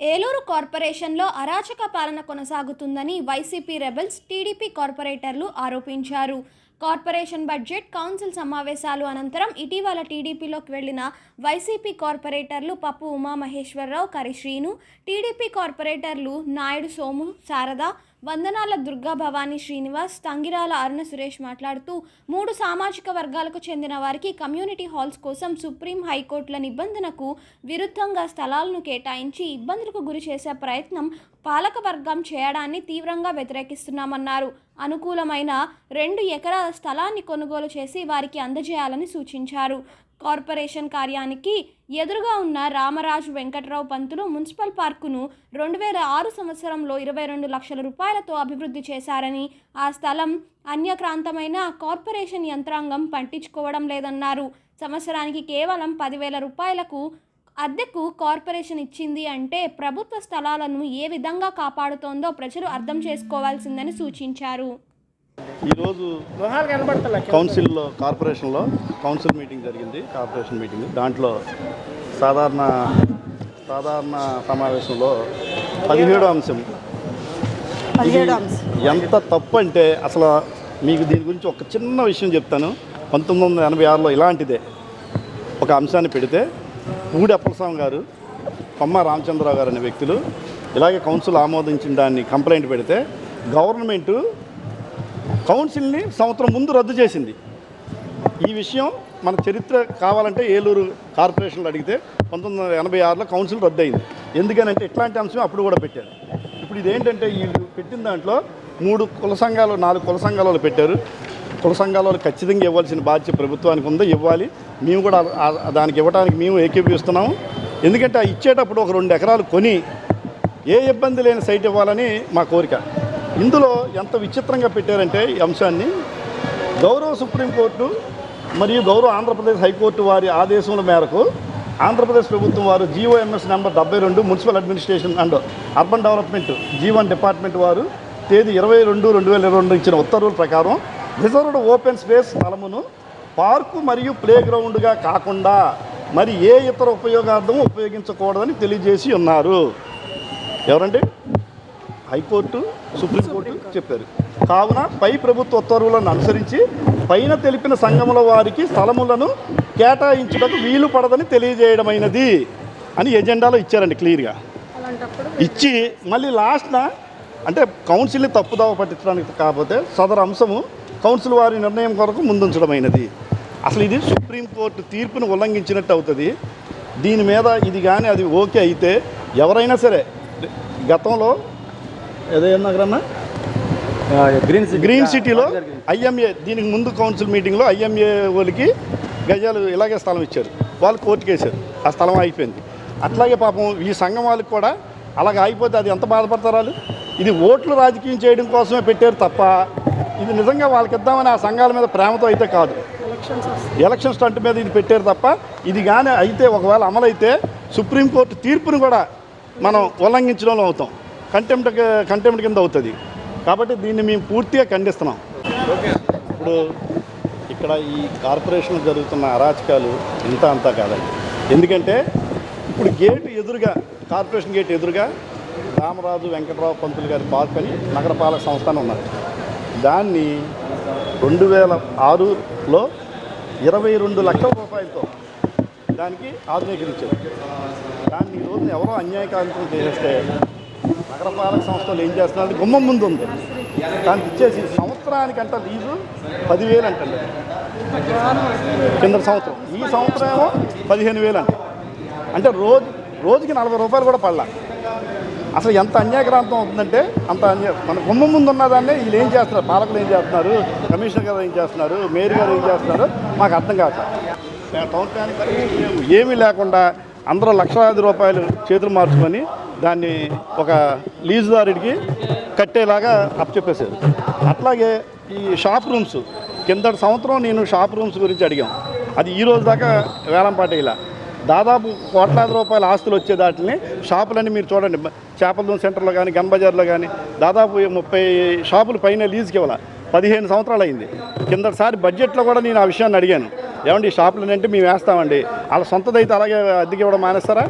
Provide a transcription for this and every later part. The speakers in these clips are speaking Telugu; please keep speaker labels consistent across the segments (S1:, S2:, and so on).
S1: ఏలూరు కార్పొరేషన్లో అరాచక పాలన కొనసాగుతుందని వైసీపీ రెబల్స్ టీడీపీ కార్పొరేటర్లు ఆరోపించారు. కార్పొరేషన్ బడ్జెట్ కౌన్సిల్ సమావేశాలు అనంతరం ఇటీవల టీడీపీలోకి వెళ్ళిన వైసీపీ కార్పొరేటర్లు పప్పు ఉమామహేశ్వరరావు కరిశ్రీను టీడీపీ కార్పొరేటర్లు నాయుడు సోము శారద వందనాల దుర్గా భవానీ శ్రీనివాస్ తంగిరాల అరుణ సురేష్ మాట్లాడుతూ మూడు సామాజిక వర్గాలకు చెందిన వారికి కమ్యూనిటీ హాల్స్ కోసం సుప్రీం హైకోర్టుల నిబంధనకు విరుద్ధంగా స్థలాలను కేటాయించి ఇబ్బందులకు గురి చేసే ప్రయత్నం పాలక వర్గం చేయడాన్ని తీవ్రంగా వ్యతిరేకిస్తున్నామన్నారు. అనుకూలమైన రెండు ఎకరాల స్థలాన్ని కొనుగోలు చేసి వారికి అందజేయాలని సూచించారు. కార్పొరేషన్ కార్యానికి ఎదురుగా ఉన్న రామరాజు వెంకట్రావు పంతులు మున్సిపల్ పార్కును రెండు వేల ఆరు సంవత్సరంలో ఇరవై రెండు లక్షల రూపాయలతో అభివృద్ధి చేశారని ఆ స్థలం అన్యక్రాంతమైన కార్పొరేషన్ యంత్రాంగం పట్టించుకోవడం లేదన్నారు. సంవత్సరానికి కేవలం పదివేల రూపాయలకు అద్దెకు కార్పొరేషన్ ఇచ్చింది అంటే ప్రభుత్వ స్థలాలను ఏ విధంగా కాపాడుతోందో ప్రజలు అర్థం చేసుకోవాల్సిందని సూచించారు.
S2: ఈరోజు కౌన్సిల్లో కార్పొరేషన్లో కౌన్సిల్ మీటింగ్ జరిగింది కార్పొరేషన్ మీటింగ్. దాంట్లో సాధారణ సాధారణ సమావేశంలో పదిహేడో అంశం.
S3: పదిహేడు అంశం.
S2: ఎంత తప్పు అంటే అసలు మీకు దీని గురించి ఒక చిన్న విషయం చెప్తాను. పంతొమ్మిది వందల ఎనభై ఆరులో ఇలాంటిదే. ఒక అంశాన్ని పెడితే ఊడి అప్పలస్వామి గారు కొమ్మ రామచంద్రరావు గారు అనే వ్యక్తులు ఇలాగే కౌన్సిల్ ఆమోదించిన దాన్ని కంప్లైంట్ పెడితే గవర్నమెంటు కౌన్సిల్ని సంవత్సరం ముందు రద్దు చేసింది. ఈ విషయం మన చరిత్ర కావాలంటే ఏలూరు కార్పొరేషన్లో అడిగితే పంతొమ్మిది వందల ఎనభై ఆరులో కౌన్సిల్ రద్దు అయింది ఎందుకనంటే ఇట్లాంటి అంశం అప్పుడు కూడా పెట్టారు. ఇప్పుడు ఇదేంటంటే వీళ్ళు పెట్టిన దాంట్లో మూడు కుల సంఘాలు నాలుగు కుల సంఘాలలో పెట్టారు. కుల సంఘాల వాళ్ళు ఖచ్చితంగా ఇవ్వాల్సిన బాధ్యత ప్రభుత్వానికి ఉందో ఇవ్వాలి. మేము కూడా దానికి ఇవ్వడానికి మేము ఏకీపిస్తున్నాము ఎందుకంటే ఆ ఇచ్చేటప్పుడు ఒక రెండు ఎకరాలు కొని ఏ ఇబ్బంది లేని సైట్ ఇవ్వాలని మా కోరిక. ఇందులో ఎంత విచిత్రంగా పెట్టారంటే ఈ అంశాన్ని గౌరవ సుప్రీంకోర్టు మరియు గౌరవ ఆంధ్రప్రదేశ్ హైకోర్టు వారి ఆదేశముల మేరకు ఆంధ్రప్రదేశ్ ప్రభుత్వం వారు జీఓఎంఎస్ నెంబర్ డెబ్బై రెండు municipal administration and urban development Jeevan department వారు తేదీ ఇరవై రెండు రెండు వేల ఇరవై రెండు ఇచ్చిన ఉత్తర్వుల ప్రకారం రిజర్వ్డ్ ఓపెన్ స్పేస్ స్థలమును పార్కు మరియు ప్లే గ్రౌండ్గా కాకుండా మరి ఏ ఇతర ఉపయోగార్థం ఉపయోగించకూడదని తెలియజేసి ఉన్నారు. ఎవరండి? హైకోర్టు సుప్రీంకోర్టు చెప్పారు. కావున పై ప్రభుత్వ ఉత్తర్వులను అనుసరించి పైన తెలిపిన సంఘముల వారికి స్థలములను కేటాయించుటకు వీలు పడదని తెలియజేయడమైనది అని ఎజెండాలో ఇచ్చారండి క్లియర్గా. ఇచ్చి మళ్ళీ లాస్ట్న అంటే కౌన్సిల్ని తప్పుదావ పట్టించడానికి కాకపోతే సదరు అంశము కౌన్సిల్ వారి నిర్ణయం కొరకు ముందుంచడమైనది. అసలు ఇది సుప్రీంకోర్టు తీర్పును ఉల్లంఘించినట్టు అవుతుంది. దీని మీద ఇది కానీ అది ఓకే అయితే ఎవరైనా సరే గతంలో ఏదో ఏం నగరన్నా
S4: గ్రీన్
S2: గ్రీన్ సిటీలో ఐఎంఏ దీనికి ముందు కౌన్సిల్ మీటింగ్లో ఐఎంఏ వాళ్ళకి గజాలు ఇలాగే స్థలం ఇచ్చారు. వాళ్ళు కోర్టుకు వేశారు. ఆ స్థలం అయిపోయింది అట్లాగే పాపం ఈ సంఘం వాళ్ళకి కూడా అలాగ అయిపోతే అది ఎంత బాధపడతారు వాళ్ళు? ఇది ఓట్లు రాజకీయం చేయడం కోసమే పెట్టారు తప్ప ఇది నిజంగా వాళ్ళకి ఇద్దామని ఆ సంఘాల మీద ప్రేమతో అయితే కాదు. ఎలక్షన్ స్టంట్ మీద ఇది పెట్టారు తప్ప ఇది కానీ అయితే ఒకవేళ అమలైతే సుప్రీంకోర్టు తీర్పును కూడా మనం ఉల్లంఘించడంలో అవుతాం. కంటెంప్ట్ కంటెంప్ట్ కింద అవుతుంది. కాబట్టి దీన్ని మేము పూర్తిగా ఖండిస్తున్నాం. ఇప్పుడు ఇక్కడ ఈ కార్పొరేషన్ జరుగుతున్న అరాచకాలు ఇంత అంతా కాదండి. ఎందుకంటే ఇప్పుడు గేటు ఎదురుగా కార్పొరేషన్ గేట్ ఎదురుగా రామరాజు వెంకటరావు పంతులు గారి పార్క్ అని నగరపాలక సంస్థ ఉన్నారు దాన్ని రెండు వేల ఆరులో ఇరవై రెండు లక్షల రూపాయలతో దానికి ఆధునీకరించారు. దాన్ని ఈరోజు రోజున ఎవరో అన్యాయకాంతం చేసేస్తే నగరపాలక సంస్థలు ఏం చేస్తున్నారు గుమ్మం ముందు ఉంది. దానికి ఇచ్చేసి సంవత్సరానికంట లీజు పదివేలు అంటండి కింద సంవత్సరం. ఈ సంవత్సరం ఏమో పదిహేను వేలు అంట అంటే రోజు రోజుకి నలభై రూపాయలు కూడా పడలా. అసలు ఎంత అన్యాయక్రాంతం అవుతుందంటే అంత అన్యాయ మన గుమ్మం ముందు ఉన్నదాన్నే వీళ్ళు ఏం చేస్తున్నారు? పాలకులు ఏం చేస్తున్నారు? కమిషనర్ గారు ఏం చేస్తున్నారు? మేయర్ గారు ఏం చేస్తున్నారు? మాకు అర్థం కాక. టౌన్ ప్లానింగ్ ఏమీ లేకుండా అందరూ లక్షలాది రూపాయలు చేతులు మార్చుకొని దాన్ని ఒక లీజుదారుడికి కట్టేలాగా అప్పచెప్పేశారు. అట్లాగే ఈ షాప్ రూమ్స్ కిందటి సంవత్సరం నేను షాప్ రూమ్స్ గురించి అడిగాం. అది ఈ రోజు దాకా వేలంపాట ఇలా దాదాపు కోట్లాది రూపాయల ఆస్తులు వచ్చే దాటిని షాపులన్నీ మీరు చూడండి. చేపల సెంటర్లో కానీ గన్ బజార్లో కానీ దాదాపు ముప్పై షాపులు పైన లీజుకి ఇవ్వాలి. పదిహేను సంవత్సరాలు అయింది. కిందటిసారి బడ్జెట్లో కూడా నేను ఆ విషయాన్ని అడిగాను. ఏమండి ఈ షాపులు అంటే మేము వేస్తామండి. వాళ్ళ సొంతదైతే అలాగే అద్దెకి ఇవ్వడం మానేస్తారా?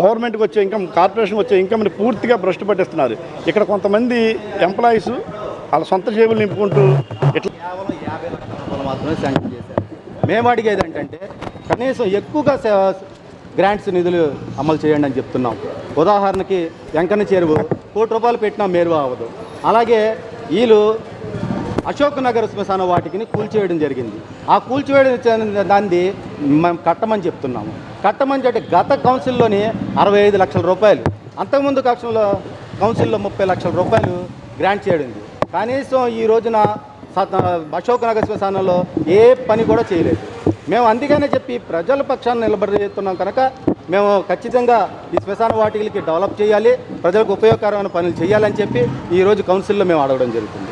S2: గవర్నమెంట్కి వచ్చే ఇన్కమ్ కార్పొరేషన్కి వచ్చే ఇన్కమ్ని పూర్తిగా భ్రష్టు పట్టిస్తున్నారు. ఇక్కడ కొంతమంది ఎంప్లాయీస్ వాళ్ళ సొంత జేబులు నింపుకుంటూ ఇట్లా
S5: కేవలం యాభై లక్షల మాత్రమే శాంక్షన్ చేశారు. మేము అడిగేది ఏంటంటే కనీసం ఎక్కువగా గ్రాంట్స్ నిధులు అమలు చేయండి అని చెప్తున్నాం. ఉదాహరణకి వెంకన్న చెరువు కోటి రూపాయలు పెట్టినా మేరు అవ్వదు. అలాగే వీళ్ళు అశోక్ నగర్ శ్మశాన వాటికిని కూల్చివేయడం జరిగింది. ఆ కూల్చివేయడం దాన్ని మేము కట్టమని చెప్తున్నాము. కట్టమని చెప్పి గత కౌన్సిల్లోని అరవై ఐదు లక్షల రూపాయలు అంతకుముందు కక్షంలో కౌన్సిల్లో ముప్పై లక్షల రూపాయలు గ్రాంట్ చేయడం కనీసం ఈ రోజున అశోక్ నగర్ శ్మశానంలో ఏ పని కూడా చేయలేదు. మేము అందుకనే చెప్పి ప్రజల పక్షాన్ని నిలబడేస్తున్నాం కనుక మేము ఖచ్చితంగా ఈ శ్మశాన వాటికలకి డెవలప్ చేయాలి ప్రజలకు ఉపయోగకరమైన పనులు చేయాలని చెప్పి ఈరోజు కౌన్సిల్లో మేము అడగడం జరుగుతుంది.